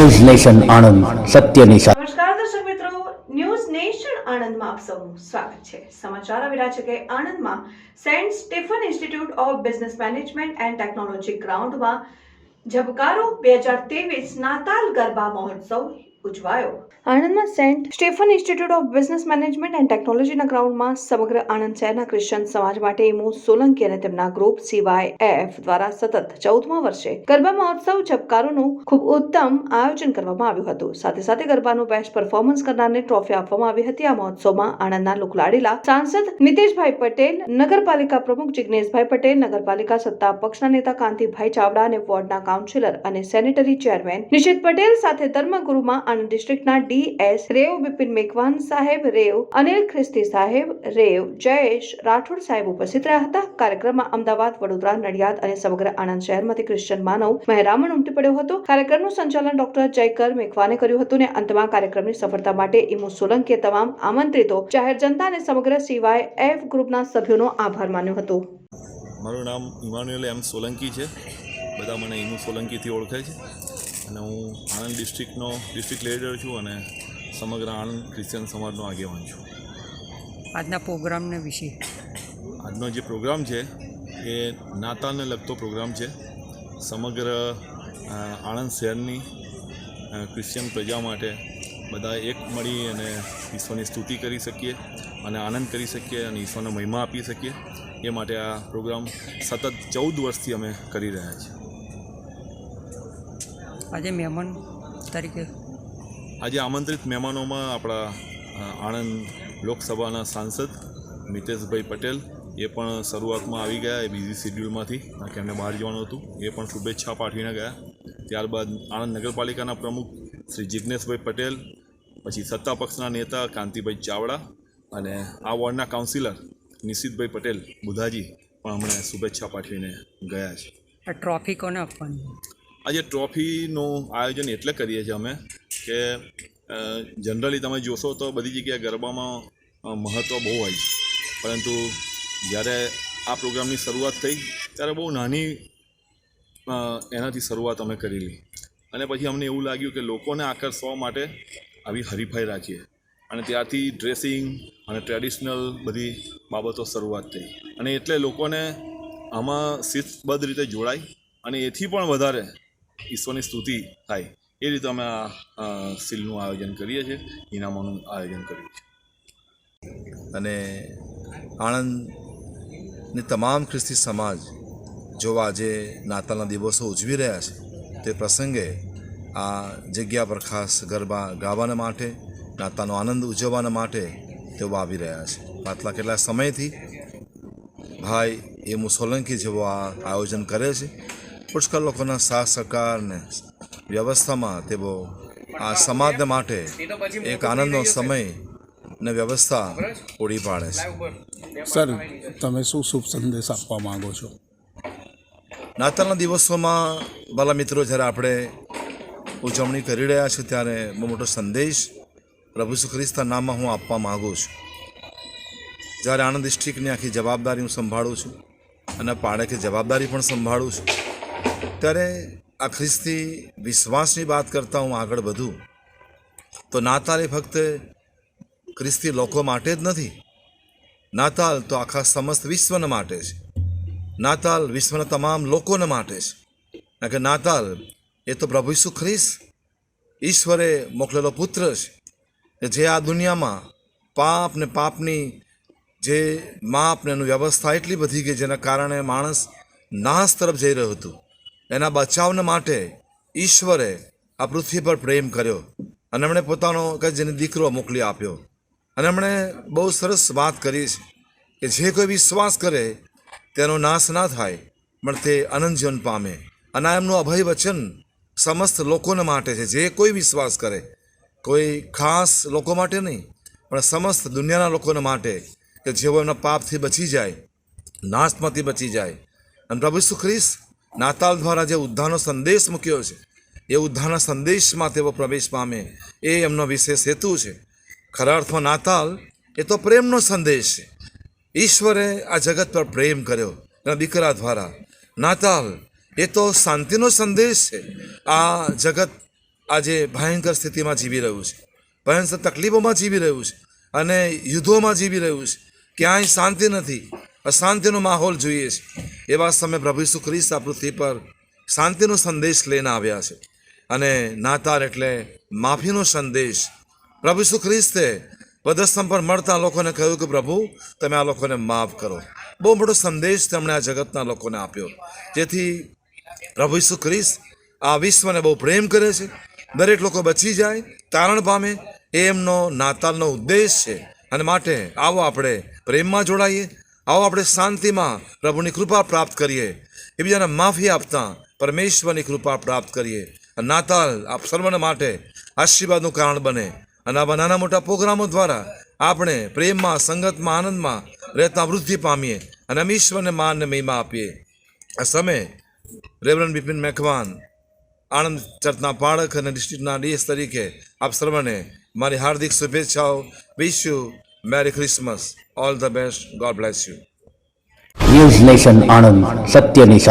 News nation Anand સત્યની સાથે નમસ્કાર દર્શક મિત્રો, ન્યૂઝ નેશન આણંદમાં આપ સૌનું સ્વાગત છે. સમાચાર આવી રહ્યા છે કે આણંદમાં Saint Stephen Institute of Business Management and Technology ગ્રાઉન્ડમાં ઝબકારો બે હજાર ત્રેવીસ નાતાલ ગરબા મહોત્સવ ઉજવાયો. આણંદમાં Saint Stephen Institute of Business Management and ટેકનોલોજીના ગ્રાઉન્ડમાં સમગ્ર આણંદ શહેરના ક્રિશ્ચન સમાજ માટે ઇમો સોલંકી અને તેમના ગ્રુપ સીવાય એફ દ્વારા સતત ચૌદમા વર્ષે ગરબા મહોત્સવ ચપકારોનું ખૂબ ઉત્તમ આયોજન કરવામાં આવ્યું હતું. સાથે સાથે ગરબાનું બેસ્ટ પરફોર્મન્સ કરનારને ટ્રોફી આપવામાં આવી હતી. આ મહોત્સવમાં આણંદના લોકલાડીલા સાંસદ નીતેશભાઈ પટેલ, નગરપાલિકા પ્રમુખ જિગ્નેશભાઈ પટેલ, નગરપાલિકા સત્તા પક્ષના નેતા કાંતિભાઈ ચાવડા અને વોર્ડના કાઉન્સિલર અને સેનેટરી ચેરમેન નિશિત પટેલ સાથે ધર્મગુરુમાં આણંદ ડિસ્ટ્રિક્ટના ડીએસ રેવ બિપિન મેઘવાન સાહેબ, રેવ અનિલ ખ્રિસ્તી સાહેબ, રેવ જયેશ રાઠોડ સાહેબ ઉપસ્થિત રહ્યા હતા. કાર્યક્રમમાં અમદાવાદ, વડોદરા, નડિયાદ અને સમગ્ર આણંદ શહેરમાંથી ક્રિશ્ચન માનવ, મહેરામણ ઉમટી પડ્યો હતો. કાર્યક્રમનું સંચાલન ડોક્ટર જયકર મેઘવાને કર્યું હતું અને અંતમાં કાર્યક્રમની સફળતા માટે ઇમુ સોલંકીએ તમામ આમંત્રિતો જાહેર જનતા અને સમગ્ર સીવાય એફ ગ્રુપના સભ્યોનો આભાર માન્યો હતો. મારું નામ ઇમાન્યુએલ એમ સોલંકી છે. બધા મને ઇમુ સોલંકીથી ઓળખે છે. અને હું આણંદ ડિસ્ટ્રિક્ટનો ડિસ્ટ્રિક્ટ લીડર છું અને સમગ્ર આણંદ ક્રિશ્ચિયન સમાજનો આગેવાન છું. આજના પ્રોગ્રામને વિશે? આજનો જે પ્રોગ્રામ છે એ નાતાલને લગતો પ્રોગ્રામ છે. સમગ્ર આણંદ શહેરની ક્રિશ્ચિયન પ્રજા માટે બધા એક મળી અને ઈશ્વરની સ્તુતિ કરી શકીએ અને આનંદ કરી શકીએ અને ઈશ્વરનો મહિમા આપી શકીએ. એ માટે આ પ્રોગ્રામ સતત ચૌદ વર્ષથી અમે કરી રહ્યા છીએ. આજે મહેમાન તરીકે. આજે આમંત્રિત મહેમાનોમાં આપણા આણંદ લોકસભાના સાંસદ મિતેશભાઈ પટેલ એ પણ શરૂઆતમાં આવી ગયા એ બીજી શિડ્યુલમાંથી કે એમને બહાર જવાનું હતું. એ પણ શુભેચ્છા પાઠવીને ગયા. ત્યારબાદ આણંદ નગરપાલિકાના પ્રમુખ શ્રી જિજ્ઞેશભાઈ પટેલ પછી સત્તા પક્ષના નેતા કાંતિભાઈ ચાવડા અને આ વોર્ડના કાઉન્સિલર નિશિતભાઈ પટેલ બુધાજી પણ અમને શુભેચ્છા પાઠવીને ગયા છે. ટ્રોફી કોને આપવાની? આજે ટ્રોફીનું આયોજન એટલે કરીએ છીએ અમે કે જનરલી તમે જોશો તો બધી જગ્યાએ ગરબામાં મહત્ત્વ બહુ હોય છે. પરંતુ જ્યારે આ પ્રોગ્રામની શરૂઆત થઈ, ત્યારે બહુ નાની એનાથી શરૂઆત અમે કરેલી અને પછી અમને એવું લાગ્યું કે લોકોને આકર્ષવા માટે આવી હરીફાઈ રાખીએ. અને ત્યારથી ડ્રેસિંગ અને ટ્રેડિશનલ બધી બાબતો શરૂઆત થઈ. અને એટલે લોકોને આમાં શિસ્તબદ્ધ રીતે જોડાય અને એથી પણ વધારે ઈશ્વરની સ્તુતિ થાય. એ રીતે અમે આ સીલનું આયોજન કરીએ છીએ, ઇનામોનું આયોજન કરીએ છીએ. અને આણંદની તમામ ખ્રિસ્તી સમાજ જો આજે નાતાલના દિવસો ઉજવી રહ્યા છે, તે પ્રસંગે આ જગ્યા પર ખાસ ગરબા ગાવાના માટે નાતાનો આનંદ ઉજવવાના માટે તેઓ આવી રહ્યા છે. પાછલા કેટલા સમયથી ભાઈ એ સોલંકી જેવો આ આયોજન કરે છે પુષ્કળ લોકોના સાથ સહકારને વ્યવસ્થામાં તેઓ આ સમાજ માટે એક આનંદનો સમય ને વ્યવસ્થા પૂરી પાડે છે. સર તમે શું શુભ સંદેશ આપવા માગો છો? નાતાલના દિવસોમાં બાલા મિત્રો જ્યારે આપણે ઉજવણી કરી રહ્યા છીએ ત્યારે બહુ મોટો સંદેશ પ્રભુ શ્રી ખ્રિસ્તના નામમાં હું આપવા માગું છું. જ્યારે આણંદ ડિસ્ટ્રિક્ટની આખી જવાબદારી હું સંભાળું છું અને પાડેખી જવાબદારી પણ સંભાળું છું. ત્યારે આ ખ્રિસ્તી વિશ્વાસની વાત કરતાં હું આગળ વધું, તો નાતાલ એ ફક્ત ખ્રિસ્તી લોકો માટે જ નથી, નાતાલ તો આખા સમસ્ત વિશ્વના માટે છે. નાતાલ વિશ્વના તમામ લોકોને માટે છે. કારણ કે નાતાલ એ તો પ્રભુ ઈસુ ખ્રિસ્ત ઈશ્વરે મોકલેલો પુત્ર છે, કે જે આ દુનિયામાં પાપ ને પાપની જે માપ ને એનું વ્યવસ્થા એટલી બધી ગઈ જેના કારણે માણસ નાશ તરફ જઈ રહ્યું હતું. એના બચાવને માટે ઈશ્વરે આ પૃથ્વી પર પ્રેમ કર્યો. અને એમણે પોતાનો કે જેને દીકરો મોકલી આપ્યો. અને એમણે બહુ સરસ વાત કરી છે કે જે કોઈ વિશ્વાસ કરે તેનો નાશ ના થાય, પણ તે અનંત જીવન પામે. અને એમનું અભય વચન સમસ્ત લોકોને માટે છે. જે કોઈ વિશ્વાસ કરે, કોઈ ખાસ લોકો માટે નહીં, પણ સમસ્ત દુનિયાના લોકોને માટે કે જેઓ એમના પાપથી બચી જાય, નાશમાંથી બચી જાય. અને પ્રભુ ખ્રિસ્ત નાતાલ દ્વારા જે ઉદ્ધારનો સંદેશ મૂક્યો છે, એ ઉદ્ધારના સંદેશમાં તેઓ પ્રવેશ પામે, એ એમનો વિશેષ હેતુ છે. ખરા અર્થમાં નાતાલ, એ તો પ્રેમનો સંદેશ છે. ઈશ્વરે આ જગત પર પ્રેમ કર્યો, એના દીકરા દ્વારા. નાતાલ, એ તો શાંતિનો સંદેશ છે. આ જગત આજે ભયંકર સ્થિતિમાં જીવી રહ્યું છે. ભયંકર તકલીફોમાં જીવી રહ્યું છે અને યુદ્ધોમાં જીવી રહ્યું છે. ક્યાંય શાંતિ નથી. અશાંતિનો માહોલ જોઈએ છે. એવા સમયે પ્રભુ ઈસુ ખ્રિસ્ત આ પૃથ્વી પર શાંતિનો સંદેશ લઈને આવ્યા છે. અને નાતાર એટલે માફીનો સંદેશ. પ્રભુ ઈસુ ખ્રિસ્તે પદસ્તંભ પર મળતા લોકોને કહ્યું કે, પ્રભુ, તમે આ લોકોને માફ કરો. બહુ મોટો સંદેશ તેમણે આ જગતના લોકોને આપ્યો. જેથી પ્રભુ ઈસુ ખ્રિસ્ત આ વિશ્વને બહુ પ્રેમ કરે છે. દરેક લોકો બચી જાય. તારણ પામે. એ એમનો નાતાલનો ઉદ્દેશ છે. અને માટે આવો આપણે પ્રેમમાં જોડાઈએ. આવો આપણે શાંતિમાં પ્રભુની કૃપા પ્રાપ્ત કરીએ. એકબીજાને માફી આપતા પરમેશ્વરની કૃપા પ્રાપ્ત કરીએ. નાતાલ આપ સર્વને માટે આશીર્વાદનું કારણ બને. અને આવા નાના મોટા પ્રોગ્રામો દ્વારા આપણે પ્રેમમાં, સંગતમાં, આનંદમાં રહેતા વૃદ્ધિ પામીએ. અને અમે ઈશ્વરને માનને મહિમા આપીએ. આ સમયે રેવરન બિપિન મેખવાન આણંદ ચર્ચના પાળક અને ડિસ્ટ્રિક્ટના ડીએસ તરીકે આપ સર્વને મારી હાર્દિક શુભેચ્છાઓ. વિશ Merry Christmas. All the best. God bless you. News Nation Anand, Satya Nisha.